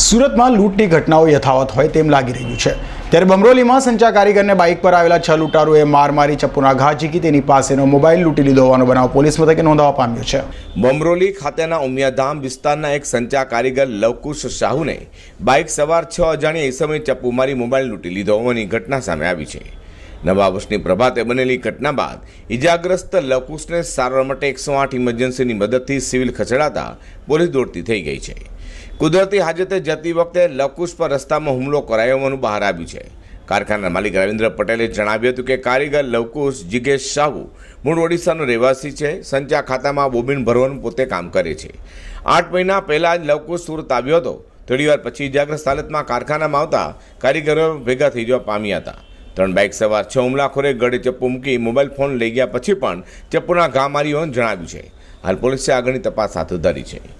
સુરતમાં લૂંટની ઘટનાઓ યથાવત હોય તેમ લાગી રહ્યું છે. ત્યારે બમરોલીમાં સંચા કારીગરને બાઇક પર આવેલા છ લૂંટારોએ માર મારી ચપ્પુના ઘા ઝીકી તેની પાસેનો મોબાઈલ લૂંટી લીધો હોવાનો બનાવ પોલીસ મથકે નોંધાવા પામ્યો છે. બમરોલી ખાતેના ઉમિયાધામ વિસ્તારના એક સંચા કારીગર લવકુશ શાહુને બાઇક સવાર છ અજાણ્યા ઈસમે ચપ્પુ મારી મોબાઈલ લૂંટી લીધો હોવાની ઘટના સામે આવી છે. નવા વર્ષની પ્રભાતે બનેલી ઘટના બાદ ઇજાગ્રસ્ત લવકુશને સારવાર માટે એકસો આઠ ઇમરજન્સીની મદદથી સિવિલ ખસેડાતા પોલીસ દોડતી થઈ ગઈ છે. કુદરતી હાજતે જતી વખતે લવકુશ પર રસ્તામાં હુમલો કરાયો હોવાનું બહાર આવ્યું છે. કારખાના માલિક રવિન્દ્ર પટેલે જણાવ્યું હતું કે કારીગર લવકુશ જિગેશ સાહુ મૂળ ઓડિશાનો રહેવાસી છે. સંચા ખાતામાં બોબિન ભરવાનું પોતે કામ કરે છે. આઠ મહિના પહેલાં જ લવકુશ સુરત આવ્યો હતો. થોડીવાર પછી ઇજાગ્રસ્ત હાલતમાં કારખાનામાં આવતા કારીગરો ભેગા થઈ જવા પામ્યા હતા. ત્રણ બાઇક સવાર છ હુમલાખોરે ગળે ચપ્પુ મૂકી મોબાઈલ ફોન લઈ ગયા પછી પણ ચપ્પુના ઘા મારી હોવાનું જણાવ્યું છે. હાલ પોલીસે આગળની તપાસ હાથ ધરી છે.